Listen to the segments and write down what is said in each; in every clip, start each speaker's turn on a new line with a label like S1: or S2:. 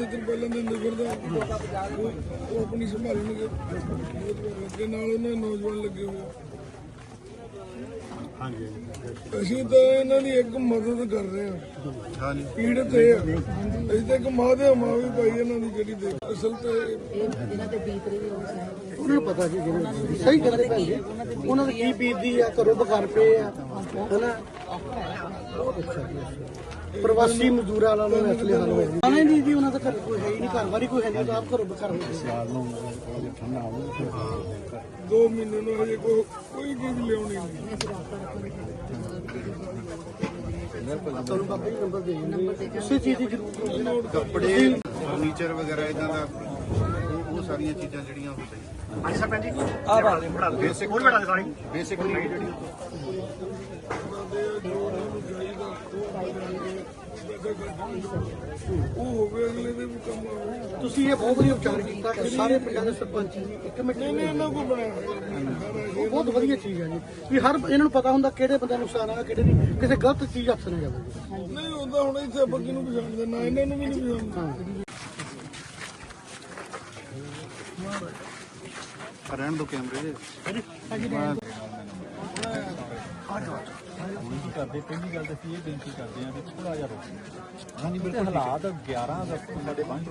S1: ਇੱਥੇ ਤਰਪਾਲਾਂ ਦੇ ਨਿਗਰ ਦਾ ਉਹ ਉਹ ਆਪਣੀ ਸੰਭਾਲਣਗੇ। ਅੱਗੇ ਨਾਲ ਉਹਨਾਂ ਦੇ ਨੌਜਵਾਨ ਲੱਗੇ ਹੋਏ। ਆ।
S2: ਹਾਂਜੀ।
S1: ਅਸੀਂ ਤਾਂ ਇਹਨਾਂ ਦੀ ਇੱਕ ਮਦਦ ਕਰ ਰਹੇ ਹਾਂ।
S2: ਹਾਂਜੀ।
S1: ਪੀੜਤ ਇਹ ਆ। ਅਸੀਂ ਤਾਂ ਇੱਕ ਮਾਂ ਦੇ ਮਾਂ ਵੀ ਭਾਈ ਇਹਨਾਂ ਦੀ ਜਿਹੜੀ ਦੇ ਅਸਲ ਤੇ
S3: ਉਹਨਾਂ ਨੂੰ ਪਤਾ ਜੀ ਜਿਹੜੇ ਸਹੀ ਭੈਣ ਜੀ ਉਹਨਾਂ ਦੀ ਕੀ ਬੀਤਦੀ ਆ ਘਰੋਂ ਬਗਰ ਪਏ ਆ। ਹਨਾ? ਬਹੁਤ ਅੱਛਾ ਜੀ ਅੱਛਾ। ਪ੍ਰਵਾਸੀ ਮਜ਼ਦੂਰਾਂ ਵਾਲਾ ਉਹਨਾਂ ਦਾ ਅਸਲੇ ਹਾਲ ਹੋਇਆ। ਨਹੀਂ ਜੀ ਜੀ ਉਹਨਾਂ ਦਾ ਘਰ ਕੋਈ ਹੈ ਹੀ ਨਹੀਂ ਘਰ ਵਾਰੀ ਕੋਈ ਹੈ ਨਹੀਂ ਤਾਂ ਆਪ ਘਰੋਂ ਬਗਰ ਹੋ ਗਏ
S2: ਠੰਡਾ ਆਉਂਦਾ
S1: ਦੋ ਮਹੀਨੇ ਨੂੰ ਹਜੇ ਕੋਈ ਕੋਈ ਚੀਜ਼ ਲਿਆਉਣੀ ਨਹੀਂ।
S3: ਤੁਹਾਨੂੰ ਬਾਬਾ ਜੀ ਨੰਬਰ ਦੇ ਦਿੰਦੇ। ਉਸੇ ਚੀਜ਼ ਦੀ ਜ਼ਰੂਰਤ ਹੋਵੇ
S2: ਕੱਪੜੇ ਫਰਨੀਚਰ ਵਗੈਰਾ ਇਦਾਂ ਦਾ ਉਹ ਉਹ ਸਾਰੀਆਂ ਚੀਜ਼ਾਂ ਜਿਹੜੀਆਂ ਉਹ ਸਹੀ। ਹਾਂਜੀ ਸਰਪੰਚ ਜੀ। ਆਹ ਬਾਲ ਬਣਾ ਲਓ। ਬੇਸਿਕ ਹੋਰ ਬਣਾ ਦੇ ਸਾਰੀ। ਬੇਸਿਕ ਨੀਡ ਜਿਹੜੀ
S1: ਉਹ ਹੋਵੇ ਅਗਲੇ ਦੇ ਵੀ। ਕੰਮ ਆਵੇ
S3: ਤੁਸੀਂ ਇਹ ਬਹੁਤ ਵਧੀਆ ਵਿਚਾਰ ਕੀਤਾ ਕਿ ਸਾਰੇ ਪਿੰਡਾਂ ਦੇ ਸਰਪੰਚ ਜੀ ਇੱਕ ਕਮੇਟੀ
S1: ਨਹੀਂ ਇਹਨਾਂ ਕੋ ਬਣਾਇਆ
S3: ਬਹੁਤ ਵਧੀਆ ਚੀਜ਼ ਹੈ ਜੀ। ਵੀ ਹਰ ਇਹਨਾਂ ਨੂੰ ਪਤਾ ਹੁੰਦਾ ਕਿਹੜੇ ਬੰਦੇ ਨੂੰ ਨੁਕਸਾਨ ਆਗਾ ਕਿਹੜੇ ਨਹੀਂ। ਕਿਸੇ ਗਲਤ ਚੀਜ਼ ਹੱਥ ਨਾ ਜਾਵੇ।
S1: ਨਹੀਂ ਹੁੰਦਾ ਹੁਣ ਇੱਥੇ ਆਪਾਂ ਕਿਹਨੂੰ ਪਛਾਣਦੇ? ਨਾ ਇਹਨਾਂ ਨੂੰ ਵੀ ਨਹੀਂ ਪਛਾਣਦੇ।
S2: ਰਹਿਣ ਦੋ ਕੈਮਰੇ ਦੇ
S4: ਕਰਦੇ? ਪਹਿਲੀ ਗੱਲ ਤਾਂ ਅਸੀਂ ਇਹ ਬੇਨਤੀ ਕਰਦੇ ਹਾਂ ਕਿ ਥੋੜਾ ਜਿਹਾ ਰੁਕੋ। ਹਾਂਜੀ ਬਿਲਕੁਲ। ਹਾਲਾਤ 11 ਅਗਸਤ ਨੂੰ ਸਾਡੇ ਬੰਦ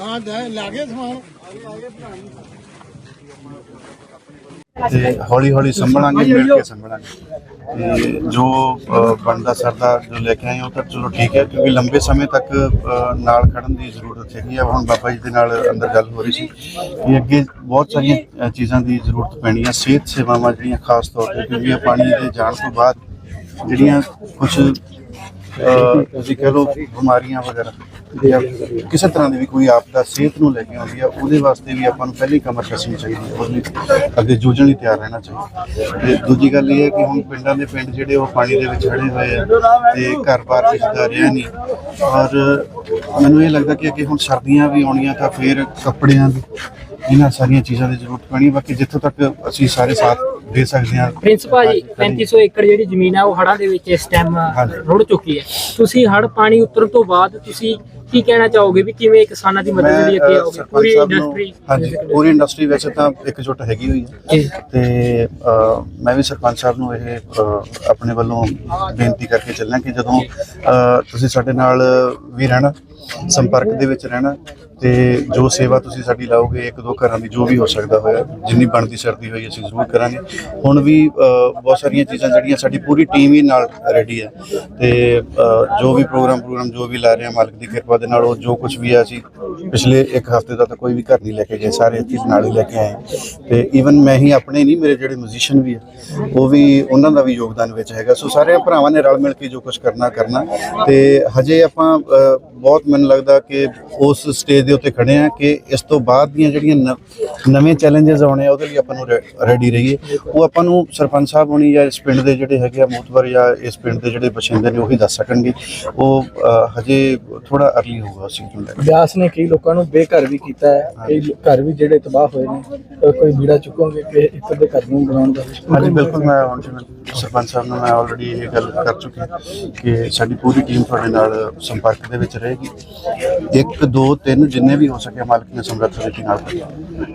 S3: ਹਾਂ ਲੈ ਗਏ ਸਮਾਨ
S2: ਤੇ ਹੌਲੀ ਹੌਲੀ ਸੰਭਲਾਂਗੇ ਮਿਲ ਕੇ ਸੰਭਲਾਂਗੇ। ਤੇ ਜੋ ਬਣਦਾ ਸਰਦਾ ਜੋ ਲੈ ਕੇ ਆਏ ਉਹ ਤਾਂ ਚਲੋ ਠੀਕ ਹੈ, ਕਿਉਂਕਿ ਲੰਬੇ ਸਮੇਂ ਤੱਕ ਨਾਲ ਖੜਨ ਦੀ ਜ਼ਰੂਰਤ ਹੈਗੀ ਆ। ਹੁਣ ਬਾਬਾ ਜੀ ਦੇ ਨਾਲ ਅੰਦਰ ਗੱਲ ਹੋ ਰਹੀ ਸੀ ਕਿ ਅੱਗੇ ਬਹੁਤ ਸਾਰੀਆਂ ਚੀਜ਼ਾਂ ਦੀ ਜ਼ਰੂਰਤ ਪੈਣੀ ਆ, ਸਿਹਤ ਸੇਵਾਵਾਂ ਜਿਹੜੀਆਂ ਖਾਸ ਤੌਰ ਤੇ, ਕਿਉਂਕਿ ਪਾਣੀ ਦੇ ਜਾਣ ਤੋਂ ਬਾਅਦ ਜਿਹੜੀਆਂ ਕੁਝ ਤੁਸੀਂ ਕਹ ਲਓ ਬਿਮਾਰੀਆਂ ਵਗੈਰਾ। ਜਾਂ ਕਿਸੇ ਤਰ੍ਹਾਂ ਦੀ ਵੀ ਕੋਈ ਆਪਦਾ ਸਿਹਤ ਨੂੰ ਲੈ ਕੇ ਆਉਂਦੀ ਆ ਉਹਦੇ ਵਾਸਤੇ ਵੀ ਆਪਾਂ ਨੂੰ ਪਹਿਲੀ ਕਮਰ ਕੱਸਣੀ ਚਾਹੀਦੀ ਹੈ ਲਈ ਅੱਗੇ ਜੂਝਣ ਲਈ ਤਿਆਰ ਰਹਿਣਾ ਚਾਹੀਦਾ। ਤੇ ਦੂਜੀ ਗੱਲ ਇਹ ਹੈ ਕਿ ਹੁਣ ਪਿੰਡਾਂ ਦੇ ਪਿੰਡ ਜਿਹੜੇ ਉਹ ਪਾਣੀ ਦੇ ਵਿੱਚ ਖੜੇ ਹੋਏ ਆ ਤੇ ਘਰ-ਬਾਰ ਕਿਸੇ ਦਾ ਰਿਹਾ ਨਹੀਂ। ਔਰ ਮੈਨੂੰ ਇਹ ਲੱਗਦਾ ਕਿ ਅੱਗੇ ਹੁਣ ਸਰਦੀਆਂ ਵੀ ਆਉਣੀਆਂ ਤਾਂ ਫਿਰ ਕੱਪੜਿਆਂ ਦੀ ਇਹਨਾਂ ਸਾਰੀਆਂ ਚੀਜ਼ਾਂ ਦੀ ਜ਼ਰੂਰਤ ਪੈਣੀ ਬਾਕੀ ਜਿੱਥੋਂ ਤੱਕ ਅਸੀਂ ਸਾਰੇ ਸਾਥ ਦੇ ਸਕਦੇ ਹਾਂ
S5: ਪ੍ਰਿੰਸ ਭਾਜੀ 3500 ਏਕੜ ਜਿਹੜੀ ਜ਼ਮੀਨ ਹੈ ਉਹ ਹੜ੍ਹਾਂ ਦੇ ਵਿੱਚ ਇਸ ਟਾਈਮ। ਰੁੜ ਚੁੱਕੀ ਹੈ। ਤੁਸੀਂ ਹੜ੍ਹ ਪਾਣੀ ਉਤਰਨ ਤੋਂ ਬਾਅਦ ਤੁਸੀਂ ਕੀ ਕਹਿਣਾ ਚਾਹੋਗੇ ਵੀ ਕਿਵੇਂ ਕਿਸਾਨਾਂ ਦੀ ਮਦਦ ਲਈ ਅੱਗੇ ਆਓਗੇ ਪੂਰੀ ਇੰਡਸਟਰੀ
S2: ਹਾਂਜੀ ਪੂਰੀ ਇੰਡਸਟਰੀ ਵੈਸੇ ਤਾਂ ਇਕਜੁੱਟ ਹੈਗੀ ਹੋਈ ਹੈ। ਤੇ ਮੈਂ ਵੀ ਸਰਪੰਚ ਸਾਹਿਬ ਨੂੰ ਇਹ ਆਪਣੇ ਵੱਲੋਂ ਬੇਨਤੀ ਕਰਕੇ ਚੱਲਾਂ ਕਿ ਜਦੋਂ ਤੁਸੀਂ ਸਾਡੇ ਨਾਲ ਵੀ ਰਹਿਣਾ ਸੰਪਰਕ ਦੇ ਵਿੱਚ ਰਹਿਣਾ ਤੇ ਜੋ ਸੇਵਾ ਤੁਸੀਂ ਸਾਡੀ ਲਾਓਗੇ ਇੱਕ ਦੋ ਘਰਾਂ ਦੀ ਜੋ ਵੀ ਹੋ ਸਕਦਾ ਹੋਇਆ, ਜਿੰਨੀ ਬਣਦੀ ਸਰਦੀ ਹੋਈ ਅਸੀਂ ਜ਼ਰੂਰ ਕਰਾਂਗੇ। ਹੁਣ ਵੀ ਬਹੁਤ ਸਾਰੀਆਂ ਚੀਜ਼ਾਂ ਜਿਹੜੀਆਂ ਸਾਡੀ ਪੂਰੀ ਟੀਮ ਹੀ ਨਾਲ ਰੈਡੀ ਹੈ ਤੇ ਜੋ ਵੀ ਪ੍ਰੋਗਰਾਮ ਪ੍ਰੋਗਰਾਮ ਜੋ ਵੀ ਲਾ ਰਹੇ ਹਾਂ ਮਾਲਕ ਦੀ ਕਿਰਪਾ ਦੇ ਨਾਲ, ਉਹ ਜੋ ਕੁਝ ਵੀ ਆ ਅਸੀਂ ਪਿਛਲੇ ਇੱਕ ਹਫ਼ਤੇ ਦਾ ਤਾਂ ਕੋਈ ਵੀ ਘਰ ਨਹੀਂ ਲੈ ਕੇ ਗਏ, ਸਾਰੇ ਇੱਥੇ ਨਾਲ ਹੀ ਲੈ ਕੇ ਆਏ। ਤੇ ਈਵਨ ਮੈਂ ਹੀ ਆਪਣੇ ਨਹੀਂ, ਮੇਰੇ ਜਿਹੜੇ ਮਿਊਜ਼ੀਸ਼ੀਅਨ ਵੀ ਆ, ਉਹ ਵੀ ਉਹਨਾਂ ਦਾ ਵੀ ਯੋਗਦਾਨ ਵਿੱਚ ਹੈਗਾ। ਸੋ ਸਾਰੇ ਭਰਾਵਾਂ ਨੇ ਰਲ ਮਿਲ ਕੇ ਜੋ ਕੁਝ ਕਰਨਾ ਕਰਨਾ। ਤੇ ਹਜੇ ਆਪਾਂ ਬਹੁਤ ਮੈਨੂੰ ਲੱਗਦਾ ਕਿ ਉਸ ਸਟੇਜ ਦੇ ਉੱਤੇ ਖੜੇ ਆ ਕਿ ਇਸ ਤੋਂ ਬਾਅਦ ਦੀਆਂ ਜਿਹੜੀਆਂ ਨਵੇਂ ਚੈਲੰਜਸ ਆਉਣੇ ਆ ਉਹਦੇ ਲਈ ਆਪਾਂ ਨੂੰ ਰੈਡੀ ਰਹੀਏ। ਉਹ ਆਪਾਂ ਨੂੰ ਸਰਪੰਚ ਸਾਹਿਬ ਹੋਣੀ ਜਾਂ ਇਸ ਪਿੰਡ ਦੇ ਜਿਹੜੇ ਹੈਗੇ ਆ ਮੂਤਵਰ ਜਾਂ ਇਸ ਪਿੰਡ ਦੇ ਜਿਹੜੇ ਬਸ਼ਿੰਦੇ ਨੇ ਉਹੀ ਦੱਸ ਸਕਣਗੇ। ਉਹ ਹਜੇ ਥੋੜਾ ਅਰਲੀ ਹੋਊਗਾ ਉਸ ਚੀਜ਼ ਨੂੰ ਲੈ ਕੇ।
S4: ਵਿਆਸ ਨੇ ਕਈ ਲੋਕਾਂ ਨੂੰ ਬੇਘਰ ਵੀ ਕੀਤਾ ਹੈ। ਕਈ ਘਰ ਵੀ ਜਿਹੜੇ ਤਬਾਹ ਹੋਏ ਨੇ ਕੋਈ ਬੀੜਾ ਚੁੱਕੋਗੇ ਕਿ ਇੱਕ ਦੇ ਘਰ ਨੂੰ ਬਣਾਉਣ ਦਾ?
S2: ਹਾਂਜੀ ਬਿਲਕੁਲ ਮੈਂ ਹੁਣ ਸਰਪੰਚ ਸਾਹਿਬ ਨੂੰ ਮੈਂ ਆਲਰੇਡੀ ਇਹ ਗੱਲ ਕਰ ਚੁੱਕਿਆ ਕਿ ਸਾਡੀ ਪੂਰੀ ਟੀਮ ਤੁਹਾਡੇ ਨਾਲ ਸੰਪਰਕ ਦੇ ਵਿੱਚ ਰਹੇਗੀ। ਇੱਕ ਦੋ ਤਿੰਨ ਜਿੰਨੇ ਵੀ ਹੋ ਸਕੇ ਮਾਲਕ ਨੇ ਸਮਰੱਥ ਦੇ ਨਾਲ